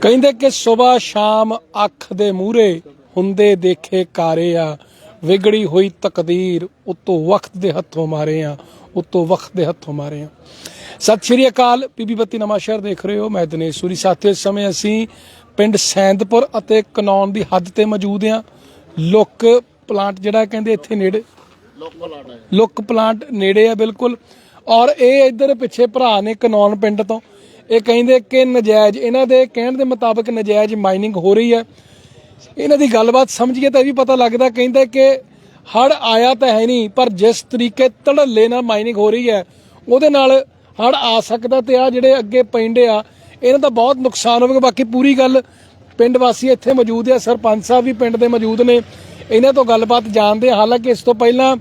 ਕਹਿੰਦੇ ਕਿ ਸਵੇਰ ਸ਼ਾਮ ਅੱਖ ਦੇ ਮੂਹਰੇ ਹੁੰਦੇ ਦੇਖੇ ਕਾਰੇ ਆ, ਵਿਗੜੀ ਹੋਈ ਤਕਦੀਰ ਉਤੋਂ ਵਕਤ ਦੇ ਹੱਥੋਂ ਮਾਰੇ ਆ, ਉਤੋਂ ਵਕਤ ਦੇ ਹੱਥੋਂ ਮਾਰੇ ਆ। ਸਤਿ ਸ਼੍ਰੀ ਅਕਾਲ ਪੀਬੀ ਬੱਤੀ ਨਵਾਂ ਦੇਖ ਰਹੇ ਹੋ। ਮੈਂ ਦਿਨੇਸ਼ ਸੂਰੀ। ਸਾਥੀਓ, ਇਸ ਸਮੇਂ ਅਸੀਂ ਪਿੰਡ ਸੈਂਦਪੁਰ ਅਤੇ ਕਨੌਨ ਦੀ ਹੱਦ ਤੇ ਮੌਜੂਦ ਆ ਲੁੱਕ ਪਲਾਂਟ ਜਿਹੜਾ ਕਹਿੰਦੇ ਇੱਥੇ ਨੇੜੇ ਲੁੱਕ ਪਲਾਂਟ ਨੇੜੇ ਆ, ਬਿਲਕੁਲ। ਔਰ ਇਹ ਇੱਧਰ ਪਿੱਛੇ ਭਰਾ ਨੇ ਕਨੌਨ ਪਿੰਡ ਤੋਂ। ਇਹ ਕਹਿੰਦੇ ਕਿ ਨਜਾਇਜ਼ ਇਹਨਾਂ ਦੇ ਕਹਿਣ ਦੇ ਮੁਤਾਬਕ ਨਜਾਇਜ਼ ਮਾਈਨਿੰਗ ਹੋ ਰਹੀ ਹੈ। ਇਹਨਾਂ ਦੀ ਗੱਲਬਾਤ ਸਮਝੀਏ ਤਾਂ ਇਹ ਵੀ ਪਤਾ ਲੱਗਦਾ ਕਹਿੰਦੇ ਕਿ ਹੜ ਆਇਆ ਤਾਂ ਹੈ ਨਹੀਂ ਪਰ ਜਿਸ ਤਰੀਕੇ ਧੜੱਲੇ ਨਾਲ ਮਾਈਨਿੰਗ ਹੋ ਰਹੀ ਹੈ ਉਹਦੇ ਨਾਲ ਹੜ ਆ ਸਕਦਾ ਤੇ ਆ ਜਿਹੜੇ ਅੱਗੇ ਪੈਂਦੇ ਆ ਇਹਨਾਂ ਦਾ ਬਹੁਤ ਨੁਕਸਾਨ ਹੋਵੇਗਾ। ਬਾਕੀ ਪੂਰੀ ਗੱਲ ਪਿੰਡ ਵਾਸੀ ਇੱਥੇ ਮੌਜੂਦ ਆ ਸਰਪੰਚ ਸਾਹਿਬ ਵੀ ਪਿੰਡ ਦੇ ਮੌਜੂਦ ਨੇ। ਇਹਨਾਂ ਤੋਂ ਗੱਲਬਾਤ ਜਾਣਦੇ। ਹਾਲਾਂਕਿ ਇਸ ਤੋਂ ਪਹਿਲਾਂ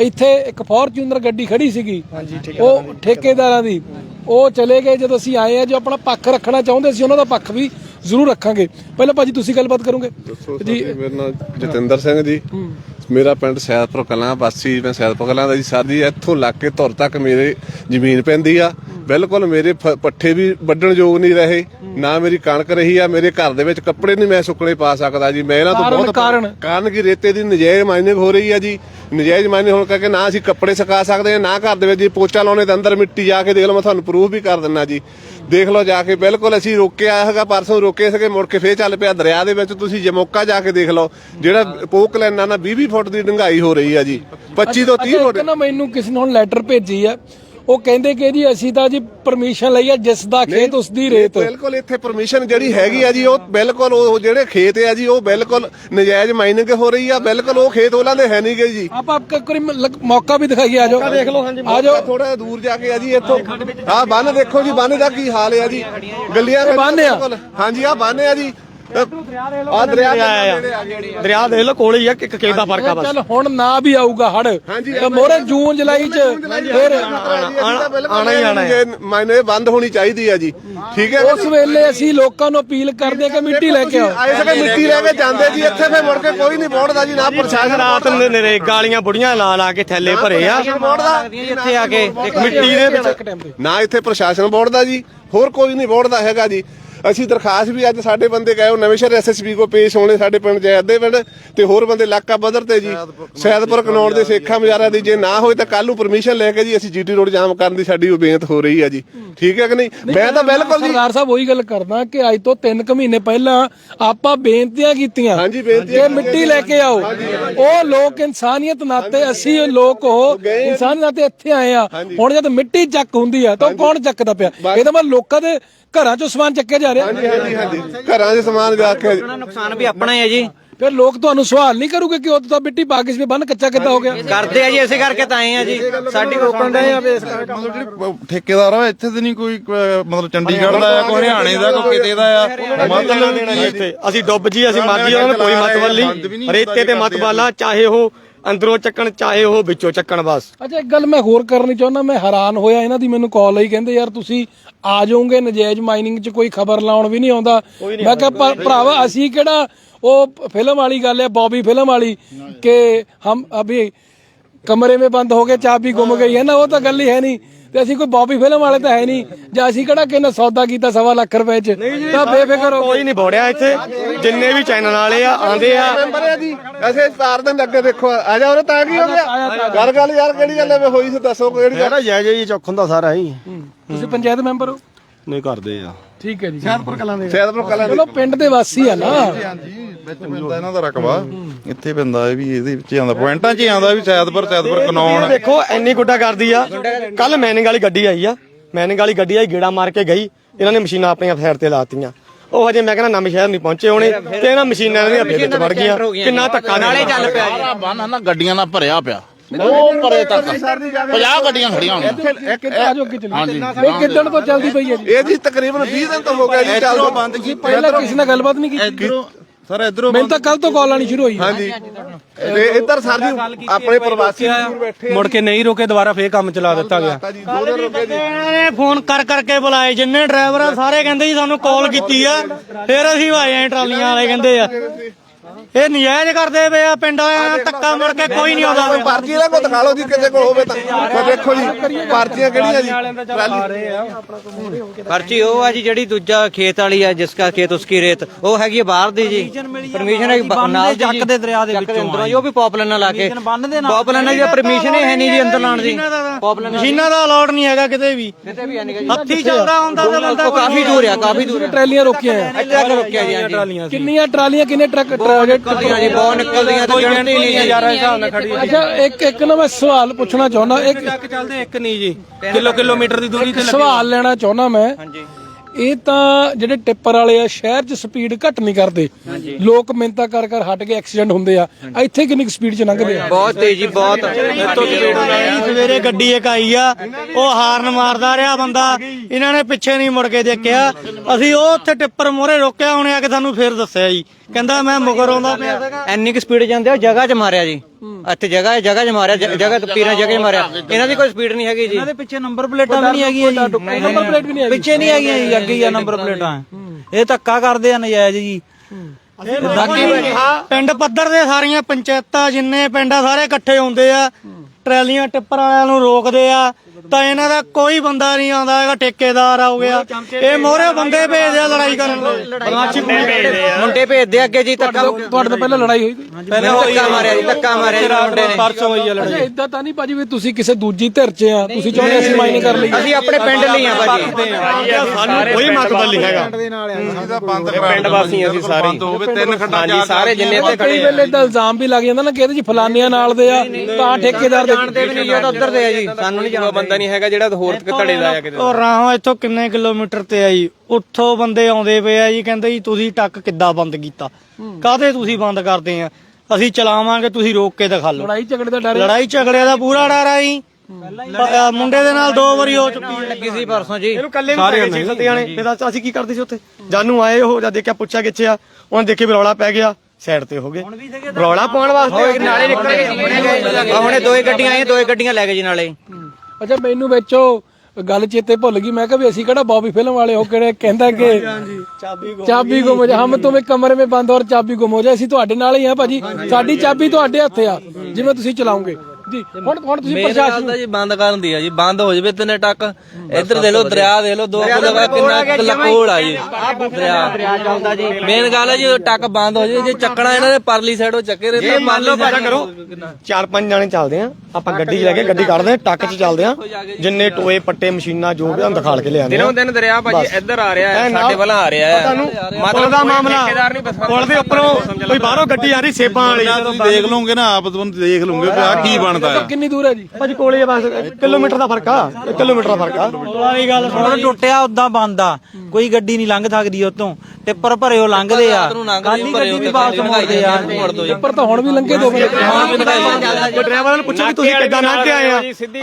ਇੱਥੇ ਇੱਕ ਫੋਰਚੂਨਰ ਗੱਡੀ ਖੜੀ ਸੀਗੀ ਉਹ ਠੇਕੇਦਾਰਾਂ ਦੀ। ਉਹ ਚਲੇ ਗਏ ਜਦੋਂ ਅਸੀਂ ਆਏ ਆ ਜੋ ਆਪਣਾ ਪੱਖ ਰੱਖਣਾ ਚਾਹੁੰਦੇ ਸੀ ਉਹਨਾਂ ਦਾ ਪੱਖ ਵੀ ਜ਼ਰੂਰ ਰੱਖਾਂਗੇ। ਪਹਿਲਾਂ ਭਾਜੀ ਤੁਸੀਂ ਗੱਲਬਾਤ ਕਰੋਗੇ? ਜੀ। ਮੇਰਾ ਨਾਮ ਜਤਿੰਦਰ ਸਿੰਘ ਜੀ। ਮੇਰਾ ਪਿੰਡ ਸੈਦਪੁਰ ਕਲਾਂ ਵਾਸੀ ਮੈਂ ਸੈਦਪੁਰ ਕਲਾਂ ਦਾ ਜੀ। ਸਾਡੀ ਇੱਥੋਂ ਲੱਗ ਕੇ ਧੁਰ ਤੱਕ ਮੇਰੇ ਜ਼ਮੀਨ ਪੈਂਦੀ ਆ। ਬਿਲਕੁਲ ਮੇਰੇ ਫ- ਪੱਠੇ ਵੀ ਵੱਢਣ ਯੋਗ ਨਹੀਂ ਰਹੇ ਨਾ ਮੇਰੀ ਕਣਕ ਰਹੀ ਆ ਮੇਰੇ ਘਰ ਦੇ ਵਿੱਚ ਕੱਪੜੇ ਨਹੀਂ ਮੈਂ ਸੁੱਕਣੇ ਪਾ ਸਕਦਾ ਜੀ। ਮੈਂ ਇਹਨਾਂ ਤੋਂ ਕਾਰਨ- ਬਹੁਤ ਕਾਰਨ? ਕਾਰਨ ਕੀ ਰੇਤੇ ਦੀ ਨਜਾਇਜ਼ ਮਾਈਨਿੰਗ ਹੋ ਰਹੀ ਆ ਜੀ। ਨਜਾਇਜ਼ ਮਾਈਨਿੰਗ ਹੋਣ ਕਰਕੇ ਨਾ ਅਸੀਂ ਕੱਪੜੇ ਸੁਕਾ ਸਕਦੇ ਆ ਨਾ ਘਰ ਦੇ ਵਿੱਚ ਜੀ ਪੋਚਾ ਲਾਉਣੇ ਦੇ ਅੰਦਰ ਮਿੱਟੀ ਜਾ ਕੇ ਦੇਖ ਲਓ ਮੈਂ ਤੁਹਾਨੂੰ ਪ੍ਰੂਫ ਵੀ ਕਰ ਦਿੰਨਾ ਜੀ। ਦੇਖ ਲਓ ਜਾ ਕੇ ਬਿਲਕੁਲ ਅਸੀਂ ਰੋਕਿਆ ਹੈਗਾ ਪਰਸੋਂ ਰੋਕੇ ਸੀਗੇ ਮੁੜ ਕੇ ਫੇਰ ਚੱਲ ਪਿਆ ਦਰਿਆ ਦੇ ਵਿੱਚ ਤੁਸੀਂ ਜਮੋਕਾ ਜਾ ਕੇ ਦੇਖ ਲਓ ਜਿਹੜਾ ਪੋਕ ਲੈਣਾ ਨਾ 20 20 ਫੁੱਟ ਦੀ ਡੰਗਾਈ ਹੋ ਰਹੀ ਆ ਜੀ 25 ਤੋਂ 30 ਅੱਛਾ, ਫੁੱਟ। ਨਾ ਮੈਨੂੰ ਕਿਸੇ ਨੇ ਹੁਣ ਲੈਟਰ ਭੇਜੀ ਆ ਉਹ ਕਹਿੰਦੇ ਕਿ ਜੀ ਅਸੀਂ ਤਾਂ ਜੀ ਪਰਮਿਸ਼ਨ ਲਈ ਆ ਜਿਸ ਦਾ ਖੇਤ ਉਸ ਦੀ ਰੇਤ। ਬਿਲਕੁਲ ਇੱਥੇ ਪਰਮਿਸ਼ਨ ਜਿਹੜੀ ਹੈਗੀ ਆ ਜੀ ਉਹ ਬਿਲਕੁਲ ਉਹ ਜਿਹੜੇ ਖੇਤ ਆ ਜੀ ਉਹ ਬਿਲਕੁਲ ਨਜਾਇਜ਼ ਮਾਈਨਿੰਗ ਹੋ ਰਹੀ ਆ ਬਿਲਕੁਲ ਉਹ ਖੇਤ ਉਹਨਾਂ ਦੇ ਹੈ ਨਹੀਂਗੇ ਜੀ। ਆਪਾਂ ਲ- ਮੌਕਾ ਵੀ ਦਿਖਾਈਏ ਆਜੋ ਦੇਖ ਲਓ ਹਾਂਜੀ ਆਜੋ ਥੋੜਾ ਦੂਰ ਜਾ ਕੇ ਆ ਜੀ ਇੱਥੋਂ। ਆਹ ਬੰਨ ਦੇਖੋ ਜੀ ਬੰਨ ਦਾ ਕੀ ਹਾਲ ਆ ਜੀ। ਗੱਲੀਆਂ ਬੰਨ੍ਹ ਆ? ਹਾਂਜੀ ਆਹ ਬੰਨ ਆ ਜੀ। ਆ ਦਰਿਆ ਦੇ ਨੇੜੇ ਆ ਗਏ। ਦਰਿਆ ਦੇਖ ਲਓ ਕੋਲੇ ਹੀ ਆ ਇੱਕ ਖੇਤ ਦਾ ਫ਼ਰਕ ਆ ਬਸ। ਚੱਲ ਹੁਣ ਨਾ ਵੀ ਆਊਗਾ ਹੜ ਹਾਂਜੀ, ਤੇ ਮੋਰੇ ਜੂਨ ਜੁਲਾਈ ਚ ਫਿਰ ਆਣਾ ਹੀ ਆਣਾ ਮਾਇਨੇ ਬੰਦ ਹੋਣੀ ਚਾਹੀਦੀ ਆ ਜੀ। ਠੀਕ ਹੈ? ਉਸ ਵੇਲੇ ਅਸੀਂ ਲੋਕਾਂ ਨੂੰ ਅਪੀਲ ਕਰਦੇ ਹਾਂ ਕਿ ਮਿੱਟੀ ਲੈ ਕੇ ਆਓ। ਆਏ ਸਕੇ ਮਿੱਟੀ ਲੈ ਕੇ ਜਾਂਦੇ ਜੀ ਇੱਥੇ ਫੇਰ ਮੁੜ ਕੇ ਕੋਈ ਨਹੀਂ ਵੋੜਦਾ ਜੀ ਨਾ ਪ੍ਰਸ਼ਾਸਨ ਰਾਤ ਨੂੰ ਨਰੇਗਾ ਵਾਲੀਆਂ ਬੁੜੀਆਂ ਲਾ ਲਾ ਕੇ ਥੈਲੇ ਭਰੇ ਆ। ਇੱਥੇ ਆ ਕੇ ਮਿੱਟੀ ਦੇ ਵਿੱਚ। ਨਾ ਇੱਥੇ ਪ੍ਰਸ਼ਾਸਨ ਵੋੜਦਾ ਜੀ ਹੋਰ ਕੋਈ ਨਹੀਂ ਵੋੜਦਾ ਹੈਗਾ ਜੀ। ਅਸੀਂ ਦਰਖਾਸਤ ਵੀ ਅੱਜ ਸਾਡੇ ਬੰਦੇ ਗਏ ਉਹ ਨਵੇਂ ਸ਼ਹਿਰ ਐਸਐਸਪੀ ਕੋ ਪੇਸ਼ ਹੋਣੇ ਸਾਡੇ ਪਿੰਡ ਜੈ ਅੱਧੇ ਪਿੰਡ ਤੇ ਹੋਰ ਬੰਦੇ ਇਲਾਕਾ ਬਦਰ ਤੇ ਜੀ ਸੈਦਪੁਰ ਕਨੌਰ ਦੇ ਸੇਖਾਂ ਮਜਾਰਾ ਦੀ ਜੇ ਨਾ ਹੋਏ ਤਾਂ ਕੱਲ ਨੂੰ ਪਰਮਿਸ਼ਨ ਲੈ ਕੇ ਜੀ ਅਸੀਂ ਜੀਟੀ ਰੋਡ ਜਾਮ ਕਰਨ ਦੀ ਸਾਡੀ ਉਹ ਬੇਨਤ ਹੋ ਰਹੀ ਹੈ ਜੀ। ਠੀਕ ਹੈ ਕਿ ਨਹੀਂ? ਮੈਂ ਤਾਂ ਬਿਲਕੁਲ ਜੀ ਸਰਦਾਰ ਸਾਹਿਬ ਉਹੀ ਗੱਲ ਕਰਦਾ ਕਿ ਅੱਜ ਤੋਂ 3 ਕੁ ਮਹੀਨੇ ਪਹਿਲਾਂ ਆਪਾਂ ਬੇਨਤੀਆਂ ਕੀਤੀਆਂ। ਹਾਂਜੀ, ਬੇਨਤੀਆਂ ਮਿੱਟੀ ਲੈ ਕੇ ਆਓ। ਉਹ ਲੋਕ ਇਨਸਾਨੀਅਤ ਨਾਤੇ ਅਸੀਂ ਉਹ ਲੋਕ ਉਹ ਇਨਸਾਨੀਅਤ ਨਾਤੇ ਇੱਥੇ ਆਏ ਆ। ਹੁਣ ਜਦ ਮਿੱਟੀ ਚੱਕ ਹੁੰਦੀ ਆ ਤਾਂ ਉਹ ਕੌਣ ਚੱਕਦਾ ਪਿਆ? ਇਹ ਤਾਂ ਮੈਂ ਲੋਕਾਂ ਦੇ ਘਰਾਂ ਚੋਂ ਸਮਾਨ ਚੱਕਿਆ ਜਾ ਰਿਹਾ? ਹਾਂਜੀ ਹਾਂਜੀ ਹਾਂਜੀ। ਘਰਾਂ 'ਚ ਸਮਾਨ ਜਾ ਕੇ ਨੁਕਸਾਨ ਵੀ ਆਪਣਾ ਹੀ ਹੈ ਜੀ। ਫਿਰ ਲੋਕ ਤੁਹਾਨੂੰ ਸਵਾਲ ਨਹੀਂ ਕਰੂਗੇ ਕਿ ਉਦੋਂ ਤਾਂ ਮਿੱਟੀ ਪਾ ਕੇ ਸੀ ਬੰਨ ਕੱਚਾ ਕਿੱਦਾਂ ਹੋ ਗਿਆ? ਕਰਦੇ ਆ ਜੀ ਇਸੇ ਕਰਕੇ ਤਾਂ ਆਏ ਆ ਜੀ। ਸਾਡੀ ਰੋਕਣ ਦੇ ਆ ਬੇਸ ਮਤਲਬ ਜਿਹੜੀ ਠੇਕੇਦਾਰ ਆ ਇੱਥੇ ਤੇ ਨਹੀਂ ਕੋਈ ਅਹ, ਮਤਲਬ ਚੰਡੀਗੜ੍ਹ ਦਾ ਆ ਕੋਈ ਹਰਿਆਣੇ ਦਾ ਕੋਈ ਕਿਤੇ ਦਾ ਆ ਮਤਲਬ ਕੀ ਇੱਥੇ। ਅਸੀਂ ਡੁੱਬ ਜੀ ਅਸੀਂ ਮਰ ਜੀ ਉਹਨਾਂ ਨੂੰ ਕੋਈ ਮਤਵਲ ਨਹੀਂ। ਰੇਤੇ ਤੇ ਮਤਵਾਲਾ ਚਾਹੇ ਉਹ ਅੰਦਰੋਂ ਚੱਕਣ ਚਾਹੇ ਉਹ ਵਿੱਚੋਂ ਚੱਕਣ ਬਸ। ਅੱਛਾ ਇੱਕ ਗੱਲ ਮੈਂ ਹੋਰ ਕਰਨੀ ਚਾਹੁੰਦਾ ਮੈਂ ਹੈਰਾਨ ਹੋਇਆ ਇਹਨਾਂ ਦੀ ਮੈਨੂੰ ਕਾਲ ਆਈ ਕਹਿੰਦੇ ਯਾਰ ਤੁਸੀਂ ਆ ਜਾਓਗੇ ਨਜਾਇਜ਼ ਮਾਈਨਿੰਗ 'ਚ ਕੋਈ ਖਬਰ ਲਾਉਣ ਵੀ ਨਹੀਂ ਆਉਂਦਾ। ਮੈਂ ਕਿਹਾ ਭਰਾਵਾ ਅਸੀਂ ਕਿਹੜਾ ਉਹ ਫਿਲਮ ਵਾਲੀ ਗੱਲ ਹੈ ਬੌਬੀ ਫਿਲਮ ਵਾਲੀ ਕਿ ਹਮ ਅਭੀ ਕਮਰੇ ਮੇ ਬੰਦ ਹੋ ਗਏ ਚਾਬੀ ਗੁੰਮ ਗਈ ਹੈ ਨਾ ਉਹ ਤਾਂ ਗੱਲ ਹੀ ਹੈ ਨਹੀਂ। ਤੇ ਅਸੀਂ ਕੋਈ ਬੌਬੀ ਫਿਲਮ ਵਾਲੇ ਤਾਂ ਹੈ ਨਹੀਂ। ਜਾਂ ਅਸੀਂ ਕਿਹੜਾ ਕਿੰਨਾ ਸੌਦਾ ਕੀਤਾ ਸਵਾ ਲੱਖ ਰੁਪਏ 'ਚ? ਤਾਂ ਬੇਫਿਕਰ ਹੋ ਕੋਈ ਨਹੀਂ ਬੋੜਿਆ ਇੱਥੇ। ਜਿੰਨੇ ਵੀ ਚੈਨਲ ਵਾਲੇ ਆ ਆਂਦੇ ਆ। ਮੈਂਬਰ ਹੈ ਜੀ। ਅਸੀਂ ਚਾਰ ਦਿਨ ਅੱਗੇ ਦੇਖੋ ਆ ਜਾ ਉਹਨੇ ਤਾਂ ਕੀ ਹੋ ਗਿਆ? ਗੱਲ ਗੱਲ ਯਾਰ ਕਿਹੜੀ ਗੱਲ ਹੈ? ਹੋਈ ਸੀ ਦੱਸੋ ਕਿਹੜੀ ਗੱਲ? ਜੈ ਜੈ ਜੀ ਚੁੱਕ ਹੁੰਦਾ ਸਾਰਾ ਹੀ। ਤੁਸੀਂ ਪੰਚਾਇਤ ਮੈਂਬਰ ਹੋ? ਨਹੀਂ ਕਰਦੇ ਆ। ਠੀਕ ਹੈ ਜੀ। ਸ਼ਾਹਪੁਰ ਕਲਾਂ ਦੇ। ਸੈਦਪੁਰ ਕਲਾਂ ਚਲੋ ਪਿੰਡ ਦੇ ਵਾਸੀ ਆ ਨਾ। ਹਾਂਜੀ ਵਿੱਚ ਪੈਂਦਾ ਇਹਨਾਂ ਦਾ ਰਕਬਾ। ਇੱਥੇ ਪੈਂਦਾ ਇਹ ਵੀ ਇਹਦੇ ਵਿੱਚ ਹੀ ਆਉਂਦਾ। ਪੁਆਇੰਟਾਂ 'ਚ ਹੀ ਆਉਂਦਾ ਵੀ ਸੈਦਪੁਰ ਸੈਦਪੁਰ ਕਨੌਣ ਦੇਖੋ ਇੰਨੀ ਗੁੱਡਾ ਕਰਦੀ ਆ। ਕੱਲ ਮੈਨਿੰਗ ਵਾਲੀ ਗੱਡੀ ਆਈ ਆ। ਮੈਨਿੰਗ ਵਾਲੀ ਗੱਡੀ ਆਈ ਗੇੜਾ ਮਾਰ ਕੇ ਗਈ। ਇਹਨਾਂ ਨੇ ਮਸ਼ੀਨਾਂ ਆਪਣੀਆਂ ਫੈਰ ਤੇ ਲਾਤੀਆਂ ਉਹ ਹਜੇ ਮੈਂ ਕਹਿੰਦਾ ਨਵੇਂ ਸ਼ਹਿਰ ਨਹੀਂ ਪਹੁੰਚੇ ਹੋਣੇ ਤੇ ਇਹਨਾਂ ਮਸ਼ੀਨਾਂ ਦੀਆਂ ਫੇਰ ਵਿੱਚ ਵੜ ਗਈਆਂ। ਕਿੰਨਾ ਧੱਕਾ ਨਾਲੇ ਚੱਲ ਪਿਆ ਸਾਰਾ ਬੰਨ ਨਾ ਗੱਡੀਆਂ ਨਾਲ ਭਰਿਆ ਪਿਆ। ਉਹ ਪਰੇ ਤੱਕ। 50 ਗੱਡੀਆਂ ਖੜੀਆਂ ਹੋਣੀਆਂ। ਇੱਕ ਆ ਜਾਓ ਕਿ ਚੱਲੀ ਇਹ ਕਿੱਦਣ ਤੋਂ ਚੱਲਦੀ ਪਈ ਹੈ ਜੀ? ਇਹ ਜੀ ਤਕਰੀਬਨ 20 ਦਿਨ ਤੋਂ ਹੋ ਗਿਆ ਜੀ ਚੱਲਦਾ ਬੰਦ ਪਹਿਲਾਂ ਕਿਸੇ ਨਾਲ ਗੱਲਬਾਤ ਨਹੀਂ ਕੀਤੀ। ਸਰ ਇਧਰੋਂ ਮੈਨੂੰ ਤਾਂ ਕੱਲ ਤੋਂ ਕਾਲ ਆਣੀ ਸ਼ੁਰੂ ਹੋਈ ਹਾਂਜੀ। ਤੇ ਇੱਧਰ ਸਰ ਜੀ ਆਪਣੇ ਪ੍ਰਵਾਸੀ ਮਜ਼ਦੂਰ ਬੈਠੇ ਮੁੜ ਕੇ ਨਹੀਂ ਰੋਕੇ ਦੁਬਾਰਾ ਫੇਰ ਕੰਮ ਚਲਾ ਦਿੱਤਾ ਗਿਆ। ਆ ਜੀ ਦੋ ਦਿਨ ਰੁਕੇ ਜੀ। ਇਹਨਾਂ ਨੇ ਫੋਨ ਕਰ ਕਰਕੇ ਬੁਲਾਏ ਜਿੰਨੇ ਡਰਾਈਵਰ ਆ ਸਾਰੇ ਕਹਿੰਦੇ ਜੀ ਸਾਨੂੰ ਕਾਲ ਕੀਤੀ ਆ। ਫਿਰ ਅਸੀਂ ਆਏ ਆ ਟਰਾਲੀਆਂ ਵਾਲੇ ਕਹਿੰਦੇ ਆ। ਇਹ ਨਜਾਇਜ਼ ਕਰਦੇ ਪਏ ਆ ਪਿੰਡ ਨਾਲ ਧੱਕਾ ਮੁੜ ਕੇ ਕੋਈ ਨਹੀਂ ਆਉਂਦਾ। ਪਰਚੀ ਇਹਨਾਂ ਕੋਲ ਦਿਖਾ ਲਓ ਜੀ ਕਿਸੇ ਕੋਲ ਹੋਵੇ ਤਾਂ। ਪਰ ਦੇਖੋ ਜੀ ਪਰਚੀਆਂ ਕਿਹੜੀਆਂ ਜੀ? ਪਰਚੀ ਉਹ ਆ ਜੀ ਜਿਹੜੀ ਦੂਜਾ ਖੇਤ ਵਾਲੀ ਆ ਜਿਸ ਦਾ ਖੇਤ ਉਸਕੀ ਰੇਤ ਉਹ ਹੈਗੀ ਆ ਬਾਹਰ ਦੀ ਜੀ। ਪਰਮਿਸ਼ਨ ਹੈ ਨਾਲ ਦੀ ਚੱਕ ਦੇ ਦਰਿਆ ਦੇ ਵਿੱਚੋਂ ਅੰਦਰੋਂ ਉਹ ਵੀ ਪੌਪਲਨ ਨਾਲ ਲਾ ਕੇ। ਪੌਪਲਨ ਨਾਲ ਜੀ ਪਰਮਿਸ਼ਨ ਹੀ ਹੈ ਨਹੀਂ ਜੀ ਅੰਦਰ ਲਾਉਣ ਦੀ। ਪੌਪਲਨ ਮਸ਼ੀਨਾਂ ਦਾ ਅਲਾਉਡ ਨਹੀਂ ਹੈਗਾ ਕਿਤੇ ਵੀ। ਕਿਤੇ ਵੀ ਹੈ ਨਹੀਂ ਜੀ। ਹੱਥੀ ਚੱਲਦਾ ਹੁੰਦਾ ਤੇ ਬੰਦਾ ਉਹ ਕਾਫੀ ਦੂਰ ਆ ਕਾਫੀ ਦੂਰ ਟਰੈਲੀਆਂ ਰੋਕੀਆਂ ਆ ਇੱਥੇ ਆ ਕੇ ਰੋਕਿਆ ਜੀ ਹਾਂਜੀ। ਕਿੰਨੀਆਂ ਟਰਾਲੀਆਂ ਕਿੰਨੇ ਟਰੱਕ ਜੀ ਬਹੁਤ ਨਿਕਲਦੀਆਂ ਤੇ ਗਿਣਤੀ ਨਹੀਂ ਜੀ ਯਾਰ ਹਿਸਾਬ ਨਾਲ ਖੜੀ ਅੱਛਾ ਇੱਕ ਇੱਕ ਨਾ ਮੈਂ ਸਵਾਲ ਪੁੱਛਣਾ ਚਾਹੁੰਦਾ ਇੱਕ ਚੱਕ ਚੱਲਦੇ ਇੱਕ ਨਹੀਂ ਜੀ। ਕਿਲੋ ਕਿਲੋਮੀਟਰ ਦੀ ਦੂਰੀ ਤੇ ਸਵਾਲ ਲੈਣਾ ਚਾਹੁੰਦਾ ਮੈਂ। ਇਹ ਤਾਂ ਜਿਹੜੇ ਟਿੱਪਰ ਵਾਲੇ ਆ ਸ਼ਹਿਰ 'ਚ ਸਪੀਡ ਘੱਟ ਨਹੀਂ ਕਰਦੇ। ਲੋਕ ਮਿੰਤਾ ਕਰ ਕਰ ਹਟ ਕੇ ਐਕਸੀਡੈਂਟ ਹੁੰਦੇ ਆ। ਇੱਥੇ ਕਿੰਨੀ ਸਪੀਡ 'ਚ ਲੰਘਦੇ ਆ? ਬਹੁਤ ਤੇਜ਼ੀ ਬਹੁਤ। ਸਵੇਰੇ ਗੱਡੀ ਇੱਕ ਆਈ ਆ ਉਹ ਹਾਰਨ ਮਾਰਦਾ ਰਿਹਾ ਬੰਦਾ। ਇਹਨਾਂ ਨੇ ਪਿੱਛੇ ਨਹੀਂ ਮੁੜ ਕੇ ਦੇਖਿਆ। ਅਸੀਂ ਉਹ ਉੱਥੇ ਟਿੱਪਰ ਮੋਰੇ ਰੋਕਿਆ ਉਹਨੇ ਆ ਕੇ ਸਾਨੂੰ ਫੇਰ ਦੱਸਿਆ ਜੀ। ਕਹਿੰਦਾ ਮੈਂ ਮੁਗਰ ਆਉਂਦਾ ਪਿਆ। ਸੀਗਾ ਇੰਨੀ ਕਿ ਸਪੀਡ ਜਾਂਦੇ ਆ ਉਹ ਜਗ੍ਹਾ 'ਚ ਮਾਰਿਆ ਜੀ। ਇੱਥੇ ਜਗ੍ਹਾ ਹੈ ਜਗ੍ਹਾ 'ਚ ਮਾਰਿਆ ਜ- ਜਗ੍ਹਾ ਤੇ ਪੀਰਾਂ ਜਗ੍ਹਾ 'ਚ ਮਾਰਿਆ। ਇਹਨਾਂ ਦੀ ਕੋਈ ਸਪੀਡ ਨਹੀਂ ਹੈਗੀ ਜੀ। ਇਹਨਾਂ ਦੇ ਪਿੱਛੇ ਨੰਬਰ ਪਲੇਟਾਂ ਵੀ ਨਹੀਂ ਹੈਗੀਆਂ ਜੀ। ਨੰਬਰ ਪਲੇਟ ਵੀ ਨਹੀਂ ਹੈਗੀ। ਪਿੱਛੇ ਨਹੀਂ ਹੈਗੀਆਂ ਜੀ ਅੱਗੇ ਹੀ ਆ ਨੰਬਰ ਪਲੇਟਾਂ ਇਹ ਧੱਕਾ ਕਰਦੇ ਆ ਨਜਾਇਜ਼ ਜੀ। ਬਾਕੀ ਪਿੰਡ ਪੱਧਰ ਦੇ ਸਾਰੀਆਂ ਪੰਚਾਇਤਾਂ ਜਿੰਨੇ ਪਿੰਡ ਆ ਸਾਰੇ ਇਕੱਠੇ ਹੁੰਦੇ ਆ ਟਰੈਲੀਆਂ ਟਿੱਪਰ ਵਾਲਿਆਂ ਨੂੰ ਰੋਕਦੇ ਆ ਤਾਂ ਇਹਨਾਂ ਦਾ ਕੋਈ ਬੰਦਾ ਨਹੀਂ ਆਉਂਦਾ ਹੈਗਾ ਠੇਕੇਦਾਰ ਆ ਹੋ ਗਿਆ। ਇਹ ਮੋਹਰੇ ਬੰਦੇ ਭੇਜਦੇ ਆ ਲੜਾਈ ਕਰਨ ਲਈ। ਮੁੰਡੇ ਭੇਜਦੇ ਅੱਗੇ ਜੀ ਧੱਕਾ ਤੁਹਾਡੇ ਤੋਂ ਪਹਿਲਾਂ ਲੜਾਈ ਹੋਈ ਸੀ? ਪਹਿਲਾਂ ਧੱਕਾ ਮਾਰਿਆ ਜੀ ਧੱਕਾ ਮਾਰਿਆ ਜੀ ਮੁੰਡੇ ਨੇ। ਪਰਸੋਂ ਹੋਈ ਆ ਅੱਛਾ ਇਦਾਂ ਤਾਂ ਨਹੀਂ ਭਾਜੀ ਵੀ ਤੁਸੀਂ ਕਿਸੇ ਦੂਜੀ ਧਿਰ 'ਚ ਆ ਤੁਸੀਂ ਚਾਹੁੰਦੇ ਅਸੀਂ ਮਾਈਨਿੰਗ ਕਰ ਲਈ ਅਸੀਂ ਆਪਣੇ ਪਿੰਡ ਲਈ ਆ ਭਾਜੀ। ਸਾਨੂੰ ਕੋਈ ਮਤਲਬ ਨਹੀਂ ਹੈਗਾ। ਪਿੰਡ ਵਾਸੀ ਅਸੀਂ ਸਾਰੇ। ਬੰਦ ਹੋਵੇ ਤਿੰਨ ਖੱਡਾ ਚਾਰ ਸਾਰੇ ਜਿੰਨੇ ਤੇ ਕਈ ਵੇਲੇ ਤਾਂ ਇਲਜ਼ਾਮ ਵੀ ਲੱਗ ਜਾਂਦਾ ਨਾ ਕਿ ਇਹਦੇ 'ਚ ਫਲਾਨਿਆਂ ਨਾਲ ਦੇ ਆ ਤਾਂ ਠੇਕੇਦਾਰ ਦੇ ਜਾਣਦੇ ਵੀ ਨਹੀਂ ਜੀ ਉਹ ਤਾਂ ਉੱਧਰ ਦੇ ਆ ਜੀ। ਸਾਨੂੰ ਨਹੀਂ ਜਾਣਦੇ ਬੰਦਾ ਨਹੀਂ ਹੈਗਾ ਜਿਹੜਾ ਹੋਰ ਧੜੇ ਦਾ ਆ ਕਿਤੇ। ਉਹ ਰਾਹੋਂ ਇੱਥੋਂ ਕਿੰਨੇ ਕਿਲੋਮੀਟਰ ਤੇ ਆ ਜੀ ਉੱਥੋਂ ਬੰਦੇ ਆਉਂਦੇ ਪਏ ਆ ਜੀ ਕਹਿੰਦੇ ਜੀ ਤੁਸੀਂ ਟੱਕ ਕਿੱਦਾਂ ਬੰਦ ਕੀਤਾ? ਕਾਹਦੇ ਤੁਸੀਂ ਬੰਦ ਕਰਦੇ ਆ? ਅਸੀਂ ਚਲਾਵਾਂਗੇ ਤੁਸੀਂ ਰੋਕ ਕੇ ਦਿਖਾ ਲਓ। ਲੜਾਈ ਝਗੜੇ ਦਾ ਡਰ। ਲੜਾਈ ਝਗੜੇ ਦਾ ਪੂਰਾ ਡਰ ਆ ਜੀ। ਅ, ਮੁੰਡੇ ਦੇ ਨਾਲ ਦੋ ਵਾਰੀ ਹੋ ਚੁੱਕੀ ਹੈ। ਲੱਗੀ ਸੀ ਪਰਸੋਂ ਜੀ। ਇਹਨੂੰ ਕੱਲੇ ਨੂੰ ਸਾਰੇ ਸੱਦਿਆਂ ਨੇ ਫਿਰ ਅਸੀਂ- ਅਸੀਂ ਕੀ ਕਰਦੇ ਸੀ ਉੱਥੇ? ਜਾਨੂ ਆਏ ਉਹ ਜਦ ਦੇਖਿਆ ਪੁੱਛਿਆ ਕਿੱਥੇ ਆ ਉਹਨੇ ਦੇਖੇ ਵੀ ਰੌਲਾ ਪੈ ਗਿਆ ਸਾਈਡ ਤੇ ਹੋ ਗਏ। ਰੌਲਾ ਪਾਉਣ ਵਾਸਤੇ ਨਾਲੇ ਨਿਕਲ ਗਏ ਜੀ। ਹੁਣੇ ਦੋਏ ਗੱਡੀਆਂ ਆਈਆਂ ਦੋਏ ਗੱਡੀਆਂ ਲੈ ਗਏ ਜੀ ਨਾਲੇ। ਅੱਛਾ ਮੈਨੂੰ ਵਿੱਚ ਗੱਲ ਚੇਤੇ ਭੁੱਲ ਗਈ। ਮੈਂ ਕਿਹਾ ਵੀ ਅਸੀਂ ਕਿਹੜਾ ਬॉबी ਫਿਲਮ ਵਾਲੇ ਉਹ ਕਿਹੜੇ ਕਹਿੰਦਾ ਕਿ ਚਾਬੀ ਗੁੰਮ ਚਾਬੀ ਗੁੰਮ ਹੋ ਜਾ। ਹਮ ਤੁਮੇ ਕਮਰੇ ਵਿੱਚ ਬੰਦ ਔਰ ਚਾਬੀ ਗੁੰਮ ਹੋ ਜਾ। ਅਸੀਂ ਤੁਹਾਡੇ ਨਾਲ ਹੀ ਆ ਭਾਜੀ। ਸਾਡੀ ਚਾਬੀ ਤੁਹਾਡੇ ਹੱਥੇ ਆ। ਜਿਵੇਂ ਤੁਸੀਂ ਚਲਾਓਗੇ ਜੀ ਹੁਣ ਹੁਣ ਤੁਸੀਂ ਪ੍ਰਸ਼ਾਸਨ ਦਾ ਜੀ ਬੰਦ ਕਰਨ ਦੀ ਆ ਜੀ ਬੰਦ ਹੋ ਜਵੇ ਤਿੰਨੇ ਟੱਕ। ਇੱਧਰ ਦੇ ਲੋ ਦਰਿਆ ਦੇ ਲੋ ਦੋ ਕਿਲੋ ਕਿੰਨਾ ਕਿੱਲਾ ਕੋਲ ਆ ਜੀ। ਦਰਿਆ। ਦਰਿਆ ਚੱਲਦਾ ਜੀ। ਮੇਨ ਗੱਲ ਹੈ ਜੀ ਉਹ ਟੱਕ ਬੰਦ ਹੋ ਜਾਵੇ ਜੇ ਚੱਕਣਾ ਇਹਨਾਂ ਦੇ ਪਰਲੀ ਸਾਈਡੋਂ ਚੱਕੇ ਰਹੇ ਤਾਂ ਮੰਨ ਲਓ ਪਤਾ ਕਰੋ ਚਾਰ ਪੰਜ ਜਾਣੇ ਚੱਲਦੇ ਆ ਆਪਾਂ ਗੱਡੀ ਲੈ ਕੇ ਗੱਡੀ ਕੱਢਦੇ ਆ ਟੱਕ 'ਚ ਚੱਲਦੇ ਆ ਜਿੰਨੇ ਟੋਏ ਪੱਟੇ ਮਸ਼ੀਨਾਂ ਜੋ ਵੀ ਹੁੰਦਾ ਖਾਲ ਕੇ ਲਿਆਉਂਦੇ ਆ। ਦਿਨੋਂ ਦਿਨ ਦਰਿਆ ਭਾਜੀ ਇੱਧਰ ਆ ਰਿਹਾ ਹੈ ਸਾਡੇ ਵੱਲ ਆ ਰਿਹਾ ਹੈ। ਤੁਹਾਨੂੰ ਪੁਲ ਦਾ ਮਾਮਲਾ ਪੁਲ ਦੇ ਉੱਪਰੋਂ ਕੋਈ ਬਾਹਰੋਂ ਗੱਡੀ ਆ ਰਹੀ ਸੇਬਾਂ ਵਾਲੀ। ਤੁਸੀਂ ਦੇਖ ਲਓਗੇ ਨਾ ਆਪ ਤੁਹਾਨੂੰ ਦੇਖ ਲਓਗੇ ਵੀ ਆ ਕੀ ਬਣਦਾ ਆ। ਕਿੰਨੀ ਦੂਰ ਹੈ ਜੀ। ਭਾਜੀ ਕੋਲੇ ਆ ਬਸ ਕਿਲੋਮੀਟਰ ਦਾ ਫ਼ਰਕ ਆ ਇੱਕ ਕਿਲੋਮੀਟਰ ਦਾ ਫ਼ਰਕ ਆ। ਵਾਲੀ ਗੱਲ ਸੁਣ ਟੁੱਟਿਆ ਉਦਾਂ ਬੰਦ ਆ। ਕੋਈ ਗੱਡੀ ਨਹੀਂ ਲੰਘ ਸਕਦੀ ਉਤੋਂ। ਟਿੱਪਰ ਭਰੇ ਉਹ ਲੰਘਦੇ ਆ। ਖਾਲੀ ਗੱਡੀ ਵੀ ਵਾਪਸ ਮੁੜਦੇ ਆ। ਪਰ ਤਾਂ ਹੁਣ ਵੀ ਲੰਘੇ ਦੋ ਮਿੰਟ ਡਰਾਈਵਰ ਨੂੰ ਪੁੱਛੋ ਵੀ ਤੁਸੀਂ ਕਿੱਦਾਂ ਲੰਘ ਕੇ ਆਏ ਆ।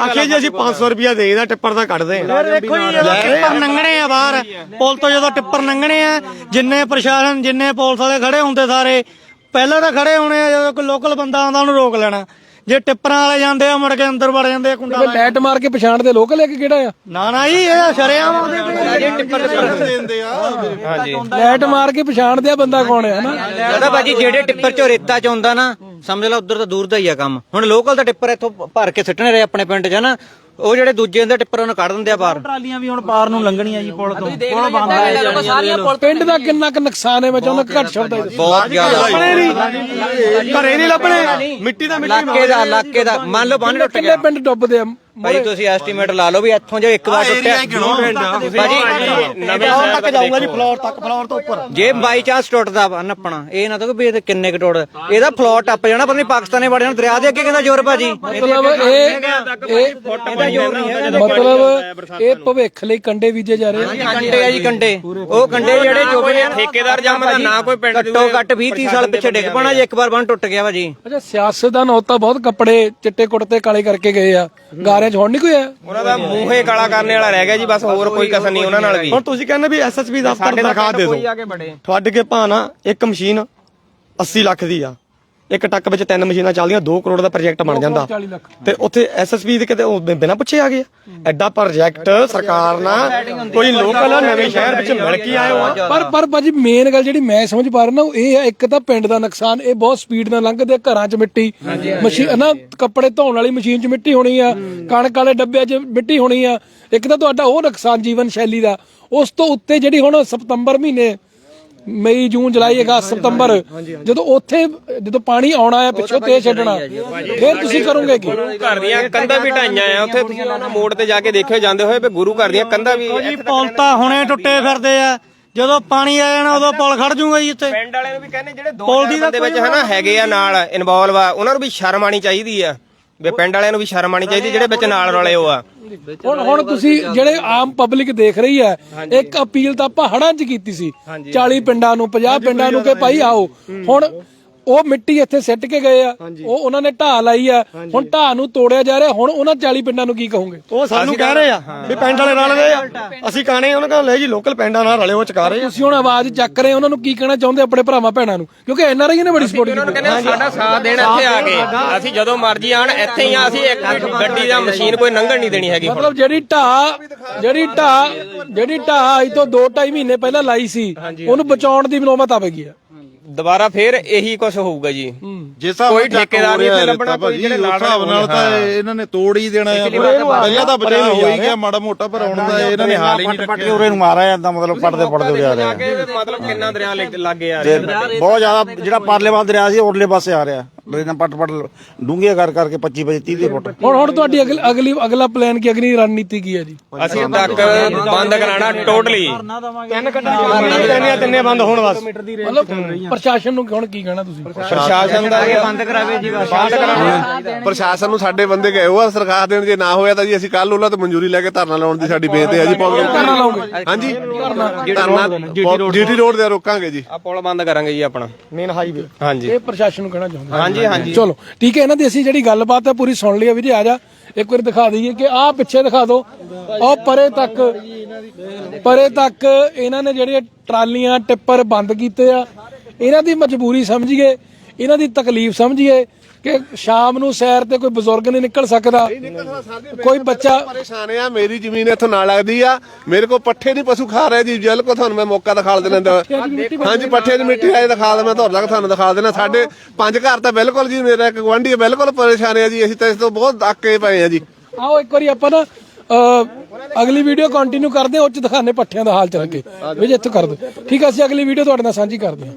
ਆਖੇ ਜੀ ਅਸੀਂ 500 ਰੁਪਿਆ ਦੇਈਦਾ ਟਿੱਪਰ ਦਾ ਕੱਢਦੇ ਆ ਦੇਖੋ ਜੀ ਜਦੋਂ ਟਿੱਪਰ ਲੰਘਣੇ ਆ ਬਾਹਰ। ਪੁਲ ਤੋਂ ਜਦੋਂ ਟਿੱਪਰ ਲੰਘਣੇ ਆ ਜਿੰਨੇ ਪ੍ਰਸ਼ਾਸਨ ਜਿੰਨੇ ਪੁਲਿਸ ਵਾਲੇ ਖੜੇ ਹੁੰਦੇ ਸਾਰੇ ਪਹਿਲਾਂ ਤਾਂ ਖੜੇ ਹੋਣੇ ਆ ਜਦੋਂ ਕੋਈ ਲੋਕਲ ਬੰਦਾ ਆਉਂਦਾ ਉਹਨੂੰ ਰੋਕ ਲੈਣਾ। ਜੇ ਟਿੱਪਰਾਂ ਵਾਲੇ ਜਾਂਦੇ ਆ ਮੁੜ ਕੇ ਅੰਦਰ ਵੜ ਜਾਂਦੇ ਆ ਕੁੰਡਾ ਲਾ ਮਾਰ ਕੇ ਪਛਾਣ ਦੇ ਲੋਕ ਲੈ ਕੇ ਕਿਹੜਾ ਆ? ਨਾ ਨਾ ਜੀ ਇਹ ਸ਼ਰਿਆਮ ਆਉਂਦੇ ਦਿੰਦੇ ਆ। ਲੈਟ ਮਾਰ ਕੇ ਪਛਾਣ ਦੇ ਆ ਬੰਦਾ ਕੌਣ ਹੈ ਹਨਾ? ਉਹਦਾ ਭਾਜੀ ਜਿਹੜੇ ਟਿੱਪਰ ਚੋਂ ਰੇਤਾ ਚ ਆਉਂਦਾ ਨਾ ਸਮਝ ਲਾ ਉਧਰ ਤਾਂ ਦੂਰ ਦਾ ਹੀ ਆ ਕੰਮ। ਹੁਣ ਲੋਕਲ ਦਾ ਟਿੱਪਰ ਇੱਥੋਂ ਭਰ ਕੇ ਸਿੱਟਣੇ ਰਹੇ ਆਪਣੇ ਪਿੰਡ 'ਚ ਨਾ ਉਹ ਜਿਹੜੇ ਦੂਜੇ ਹੁੰਦੇ ਟਿੱਪਰ ਉਹਨੂੰ ਕੱਢ ਦਿੰਦੇ ਆ ਬਾਹਰ। ਟਰਾਲੀਆਂ ਵੀ ਹੁਣ ਪਾਰ ਨੂੰ ਲੰਘਣੀਆਂ ਜੀ ਪੁਲ ਤੋਂ। ਪੁਲ ਬੰਦ ਆ ਪਿੰਡ ਦਾ ਕਿੰਨਾ ਕੁ ਨੁਕਸਾਨ ਹੈ ਮੈਂ ਚਾਹੁੰਦਾ ਘੱਟ ਸ਼ਬਦਾਂ ਵਿੱਚ ਬਹੁਤ ਜ਼ਿਆਦਾ। ਘਰੇ ਨਹੀਂ। ਲੱਭਣੇ। ਮਿੱਟੀ ਦਾ ਮਿੱਟੀ ਇਲਾਕੇ ਦਾ ਇਲਾਕੇ ਦਾ। ਮੰਨ ਲਓ ਬੰਨ ਟੁੱਟ ਕਿੰਨੇ ਗਿਆ। ਪਿੰਡ ਡੁੱਬਦੇ ਆ? ਭਾਈ ਤੁਸੀਂ ਐਸਟੀਮੇਟ ਲਾ ਲਓ ਵੀ ਇੱਥੋਂ ਜੇ ਇੱਕ ਵਾਰ ਟੁੱਟਿਆ ਭਾਜੀ ਨਵੇਂ ਸ਼ਹਿਰ ਤੱਕ ਜਾਊਗਾ ਜੀ ਫਲੋਰ ਤੱਕ ਫਲੋਰ ਤੋਂ ਉੱਪਰ। ਜੇ ਬਾਈ ਚਾਂਸ ਟੁੱਟਦਾ ਵਾ ਨੱਪਣਾ। ਇਹ ਨਾ ਤਾਂ ਵੀ ਕਿੰਨੇ ਕੁ ਟੁੱਟ ਇਹਦਾ ਫਲੋਰ ਟੱਪ ਜਾਣਾ ਪਤਾ ਨਹੀਂ ਪਾਕਿਸਤਾਨੇ ਵੜ ਜਾਣਾ ਦਰਿਆ ਦੇ ਅੱਗੇ ਕਹਿੰਦਾ ਜ਼ੋਰ ਭਾਜੀ? ਮਤਲਬ ਇਹ ਇਹ ਮਤਲਬ ਇਹ ਭਵਿੱਖ ਲਈ ਕੰਡੇ ਬੀਜੇ ਜਾ ਰਹੇ ਆ। ਕੰਡੇ ਆ ਜੀ ਕੰਡੇ ਉਹ ਕੰਡੇ ਜਿਹੜੇ ਚੋਬੇ ਨੇ ਠੇਕੇਦਾਰ ਜੰਮਦਾ ਨਾ ਕੋਈ ਪਿੰਡ ਘੱਟੋ ਘੱਟ 20 30 ਸਾਲ ਪਿੱਛੇ ਡਿੱਗ ਪਣਾ ਜੇ ਇੱਕ ਵਾਰ ਬੰਨ ਟੁੱਟ ਗਿਆ ਭਾਜੀ ਅੱਛਾ ਸਿਆਸਤਦਾਨ ਉਹ ਤਾਂ ਬਹੁਤ ਕੱਪੜੇ ਚਿੱਟੇ ਕੁੜਤੇ ਕਾਲੇ ਕਰਕੇ ਗਏ ਆ। ਗਾਰਿਆਂ 'ਚ ਹੁਣ ਨਹੀਂ ਕੋਈ ਆਇਆ? ਉਹਨਾਂ ਦਾ ਮੂੰਹੇ ਕਾਲਾ ਕਰਨ ਵਾਲਾ ਰਹਿ ਗਿਆ ਜੀ ਬਸ ਹੋਰ ਕੋਈ ਕਸਰ ਨਹੀਂ ਉਹਨਾਂ ਨਾਲ ਵੀ। ਹੁਣ ਤੁਸੀਂ ਕਹਿੰਦੇ ਵੀ ਐਸਐਸਪੀ ਦਫ਼ਤਰ ਦਰਖਾਸਤ ਦੇ ਦਿਓ। ਕੇ ਬੜੇ। ਤੁਹਾਡੇ ਕੇ ਭਾਣਾ ਇੱਕ ਮਸ਼ੀਨ 80 ਲੱਖ ਦੀ ਆ। ਇੱਕ ਟੱਕ ਵਿੱਚ ਤਿੰਨ ਮਸ਼ੀਨਾਂ ਚੱਲਦੀਆਂ 2 ਕਰੋੜ ਦਾ ਪ੍ਰੋਜੈਕਟ ਬਣ ਜਾਂਦਾ। 40 ਲੱਖ। ਤੇ ਉੱਥੇ ਐਸਐਸਪੀ ਦੇ ਕਿਤੇ ਉਹ ਬਿ- ਬਿਨਾਂ ਪੁੱਛੇ ਆ ਗਏ ਆ। ਐਡਾ ਪ੍ਰੋਜੈਕਟ ਸਰਕਾਰ ਨਾਲ ਕੋਈ ਲੋਕਲ ਨਵੇਂ ਸ਼ਹਿਰ ਵਿੱਚ ਮਿਲ ਕੇ ਆਏ ਹੋ ਆ। ਪਰ ਪਰ ਭਾਜੀ ਮੇਨ ਗੱਲ ਜਿਹੜੀ ਮੈਂ ਸਮਝ ਪਾ ਰਿਹਾ ਨਾ ਉਹ ਇਹ ਹੈ ਇੱਕ ਤਾਂ ਪਿੰਡ ਦਾ ਨੁਕਸਾਨ ਇਹ ਬਹੁਤ ਸਪੀਡ ਨਾਲ ਲੰਘਦੇ ਆ, ਘਰਾਂ 'ਚ ਮਿੱਟੀ। ਮਸ਼ੀਨ ਨਾ ਕੱਪੜੇ ਧੋਣ ਵਾਲੀ ਮਸ਼ੀਨ 'ਚ ਮਿੱਟੀ ਹੋਣੀ ਆ ਕਣਕ ਵਾਲੇ ਡੱਬਿਆਂ 'ਚ ਮਿੱਟੀ ਹੋਣੀ ਆ। ਇੱਕ ਤਾਂ ਤੁਹਾਡਾ ਉਹ ਨੁਕਸਾਨ ਜੀਵਨ ਸ਼ੈਲੀ ਦਾ। ਉਸ ਤੋਂ ਉੱਤੇ ਜਿਹੜੀ ਹੁਣ ਸਤੰਬਰ ਮਹੀਨੇ ਮਈ ਜੂਨ ਜੁਲਾਈ ਅਗਸਤ ਸਤੰਬਰ। ਜਦੋਂ ਉੱਥੇ ਜਦੋਂ ਪਾਣੀ ਆਉਣਾ ਹੈ ਪਿੱਛੋਂ ਤੇ ਛੱਡਣਾ ਫਿਰ ਤੁਸੀਂ ਕਰੋਗੇ ਕੀ? ਘਰ ਦੀਆਂ ਕੰਧਾਂ ਵੀ ਢਾਈਆਂ ਆ। ਉੱਥੇ ਤੁਸੀਂ ਉਹਨਾਂ ਮੋੜ ਤੇ ਜਾ ਕੇ ਦੇਖਿਓ ਜਾਂਦੇ ਹੋਏ ਵੀ ਗੁਰੂ ਘਰ ਦੀਆਂ ਕੰਧਾਂ ਵੀ ਜੀ ਪੁਲ ਤਾਂ ਹੁਣੇ ਟੁੱਟੇ ਫਿਰਦੇ ਆ। ਜਦੋਂ ਪਾਣੀ ਆ ਜਾਣਾ ਉਦੋਂ ਪੁਲ ਖੜ ਜਾਊਗਾ ਜੀ ਇੱਥੇ ਪਿੰਡ ਵਾਲਿਆਂ ਨੂੰ ਵੀ ਕਹਿੰਦੇ ਜਿਹੜੇ ਦੋ ਪੁਲ ਦੀ ਵਿੱਚ ਹਨਾ ਹੈਗੇ ਆ ਨਾਲ ਇਨਵੋਲਵ ਆ ਉਹਨਾਂ ਨੂੰ ਵੀ ਸ਼ਰਮ ਆਣੀ ਚਾਹੀਦੀ ਆ। ਵੀ ਪਿੰਡ ਵਾਲਿਆਂ ਨੂੰ ਵੀ ਸ਼ਰਮ ਆਣੀ ਚਾਹੀਦੀ ਜਿਹੜੇ ਵਿੱਚ ਨਾਲ ਰਲੇ ਹੋ ਆ। ਹੁਣ ਹੁਣ ਤੁਸੀਂ ਜਿਹੜੇ ਆਮ ਪਬਲਿਕ ਦੇਖ ਰਹੀ ਹੈ ਇੱਕ ਅਪੀਲ ਤਾਂ ਆਪਾਂ ਹੜਾਂ 'ਚ ਕੀਤੀ ਸੀ। 40 ਪਿੰਡਾਂ ਨੂੰ 50 ਪਿੰਡਾਂ ਨੂੰ ਕਿ ਭਾਈ ਆਓ। ਹੁਣ ਉਹ ਮਿੱਟੀ ਇੱਥੇ ਸਿੱਟ ਕੇ ਗਏ ਆ। ਉਹ ਉਹਨਾਂ ਨੇ ਢਾਹ ਲਾਈ ਆ। ਹੁਣ ਢਾਹ ਨੂੰ ਤੋੜਿਆ ਜਾ ਰਿਹਾ। ਹੁਣ ਉਹਨਾਂ 40 ਪਿੰਡਾਂ ਨੂੰ ਕੀ ਕਹੋਗੇ? ਉਹ ਸਾਨੂੰ ਕਹਿ ਰਹੇ ਆ ਵੀ ਪਿੰਡ ਵਾਲੇ ਰਲ ਗਏ ਆ। ਅਸੀਂ ਕਾਣੇ ਉਹਨਾਂ ਕਹਿੰਦੇ ਲੈ ਜੀ ਲੋਕਲ ਪਿੰਡਾਂ ਨਾਲ ਰਲੇ ਉਹ ਚਕਾ ਰਹੇ ਆ। ਤੁਸੀਂ ਹੁਣ ਆਵਾਜ਼ ਚੱਕ ਰਹੇ ਉਹਨਾਂ ਨੂੰ ਕੀ ਕਹਿਣਾ ਚਾਹੁੰਦੇ ਆਪਣੇ ਭਰਾਵਾਂ ਭੈਣਾਂ ਨੂੰ? ਕਿਉਂਕਿ ਐਨਆਰਆਈ ਨੇ ਬੜੀ ਸਪੋਰਟ ਕੀਤੀ। ਕਹਿੰਦੇ ਸਾਡਾ ਸਾਥ ਦੇਣ ਇੱਥੇ ਆ ਗਏ ਅਸੀਂ ਜਦੋਂ ਮਰਜ਼ੀ ਆਣ ਇੱਥੇ ਹੀ ਆ ਅਸੀਂ ਇੱਕ ਵੀ ਗੱਡੀ ਜਾਂ ਮਸ਼ੀਨ ਕੋਈ ਲੰਘਣ ਨਹੀਂ ਦੇਣੀ ਹੈਗੀ ਮਤਲਬ ਜਿਹੜੀ ਢਾਹ ਜਿਹੜੀ ਢਾਹ ਜਿਹੜੀ ਢਾਹ ਅੱਜ ਤੋਂ 2.5 ਮਹੀਨੇ ਪਹਿਲਾਂ ਲਾਈ ਸੀ ਉਹਨੂੰ ਬਚਾਉਣ ਦੀ ਨੌਬਤ ਆਵੇਗੀ ਆ। ਦੁਬਾਰਾ ਫੇਰ ਇਹੀ ਕੁਝ ਹੋਊਗਾ ਜੀ। ਜੇ ਹਿਸਾਬ ਕੋਈ ਠੇਕੇਦਾਰ ਨਹੀਂ ਰਿਹਾ ਇੱਥੇ ਲੱਭਣਾ, ਕੋਈ ਜਿਹੜੇ ਨਾਲ ਹਿਸਾਬ ਨਾਲ ਤਾਂ। ਇਹਨਾਂ ਨੇ ਤੋੜ ਹੀ ਦੇਣਾ ਆ। ਪਹਿਲਾਂ ਤਾਂ ਬਚਾਅ ਹੋ ਹੀ ਗਿਆ। ਮਾੜਾ ਮੋਟਾ ਪਰ ਹੁਣ ਦਾ ਇਹਨਾਂ ਨੇ ਹਾਲ ਹੀ ਨਹੀਂ ਰੱਖਿਆ। ਉਰੇ ਨੂੰ ਮਾਰਿਆ ਜਾਂਦਾ ਮਤਲਬ ਪੜਦੇ ਪੜਦੇ ਜਾ ਜਾ ਕੇ ਮਤਲਬ ਕਿੰਨਾ ਦਰਿਆ ਲੱਗ- ਆ ਰਿਹਾ। ਬਹੁਤ ਜ਼ਿਆਦਾ ਜਿਹੜਾ ਪਰਲੇ ਵੱਲ ਦਰਿਆ ਸੀ ਉਰਲੇ ਪਾਸੇ ਆ ਰਿਹਾ। ਇਹਨਾਂ ਪੱਟ ਪੱਟ ਡੂੰਘੀਆਂ ਕਰ ਕਰਕੇ 25 25 30 ਫੁੱਟ ਹੁਣ ਹੁਣ ਤੁਹਾਡੀ ਅਗਲ- ਅਗਲੀ ਅਗਲਾ ਪਲਾਨ ਕੀ ਅਗਲੀ ਰਣਨੀਤੀ ਕੀ ਹੈ ਜੀ? ਅਸੀਂ ਤੱਕ ਬੰਦ ਕਰਾਣਾ ਟੋਟਲੀ ਤਿੰਨ ਕੱਢਾਂ ਤਿੰਨੇ ਬੰਦ ਹੋਣ ਬਸ। ਮਤਲਬ ਪ੍ਰਸ਼ਾਸਨ ਨੂੰ ਹੁਣ ਕੀ ਕਹਿਣਾ ਤੁਸੀਂ? ਪ੍ਰਸ਼ਾਸਨ ਦਾ ਇਹ ਬੰਦ ਕਰਾਵੇ ਜੀ ਬਸ। ਪ੍ਰਸ਼ਾਸਨ ਨੂੰ ਸਾਡੇ ਬੰਦੇ ਗਏ ਉਹ ਆ ਸਰਕਾਰ ਦੇਣ ਜੇ ਨਾ ਹੋਇਆ ਤਾਂ ਜੀ ਅਸੀਂ ਕੱਲ ਉਹਨਾਂ ਤੋਂ ਮਨਜ਼ੂਰੀ ਲੈ ਕੇ ਧਰਨਾ ਲਾਉਣ ਦੀ ਸਾਡੀ ਬੇਨਤੀ ਹੈ ਜੀ। ਧਰਨਾ ਹਾਂਜੀ। ਧਰਨਾ ਜੀਟੀ ਰੋਡ ਤੇ ਰੋਕਾਂਗੇ ਜੀ। ਆ ਪੁਲ ਬੰਦ ਕਰਾਂਗੇ ਜੀ ਆਪਣਾ। ਮੇਨ ਹਾਈਵੇ ਹਾਂਜੀ। ਇਹ ਪ੍ਰਸ਼ਾਸਨ ਨੂੰ ਕਹਿਣਾ ਚਾਹੁੰਦੇ ਹਾਂਜੀ ਹਾਂਜੀ। ਚਲੋ ਠੀਕ ਹੈ ਇਹਨਾਂ ਦੀ ਅਸੀਂ ਜਿਹੜੀ ਗੱਲਬਾਤ ਹੈ ਪੂਰੀ ਸੁਣ ਲਈ ਆ ਵੀਰੇ ਆ ਜਾ ਇੱਕ ਵਾਰ ਦਿਖਾ ਦਈਏ ਕਿ ਆਹ ਪਿੱਛੇ ਦਿਖਾ ਦਿਓ। ਉਹ ਪਰੇ ਤੱਕ ਪਰੇ ਤੱਕ ਇਹਨਾਂ ਨੇ ਜਿਹੜੇ ਟਰਾਲੀਆਂ ਟਿੱਪਰ ਬੰਦ ਕੀਤੇ ਆ। ਇਹਨਾਂ ਦੀ ਮਜਬੂਰੀ ਸਮਝੀਏ ਇਹਨਾਂ ਦੀ ਤਕਲੀਫ ਸਮਝੀਏ ਕਿ ਸ਼ਾਮ ਨੂੰ ਸੈਰ ਤੇ ਕੋਈ ਬਜ਼ੁਰਗ ਨਹੀਂ ਨਿਕਲ ਸਕਦਾ। ਕੋਈ ਬੱਚਾ ਪਰੇਸ਼ਾਨ ਆ ਮੇਰੀ ਜ਼ਮੀਨ ਇੱਥੋਂ ਨਾਲ ਲੱਗਦੀ ਆ ਮੇਰੇ ਕੋਲ ਪੱਠੇ ਨਹੀਂ ਪਸ਼ੂ ਖਾ ਰਹੇ ਜੀ ਜਲ ਕੋ ਤੁਹਾਨੂੰ ਮੈਂ ਮੌਕਾ ਦਿਖਾ ਦੇਣਾ ਹਾਂਜੀ ਪੱਠੇ ਦੀ ਮਿੱਟੀ ਆਏ ਦਿਖਾ ਦੇਣਾ ਤੁਹਾਨੂੰ ਲੱਗ ਤੁਹਾਨੂੰ ਦਿਖਾ ਦੇਣਾ ਸਾਡੇ ਪੰਜ ਘਰ ਤਾਂ ਬਿਲਕੁਲ ਜੀ ਮੇਰਾ ਇੱਕ ਗਵਾਂਢੀ ਬਿਲਕੁਲ ਪਰੇਸ਼ਾਨ ਆ ਜੀ ਅਸੀਂ ਤਾਂ ਇਸ ਤੋਂ ਬਹੁਤ ਅੱਕੇ ਪਏ ਆ ਜੀ। ਆਓ ਇੱਕ ਵਾਰੀ ਆਪਾਂ ਨਾ ਅਗਲੀ ਵੀਡੀਓ ਕੰਟੀਨਿਊ ਕਰਦੇ ਹਾਂ ਉਹ ਚ ਦਿਖਾਣੇ ਪੱਠਿਆਂ ਦਾ ਹਾਲ ਚੱਲ ਕੇ ਵੀ ਇੱਥੋਂ ਕਰ ਦਿਓ ਠੀਕ ਹੈ ਅਸੀਂ ਅਗਲੀ ਵੀਡੀਓ ਤੁਹਾਡੇ ਨਾਲ ਸਾਂਝੀ ਕਰਦੇ ਹਾਂ।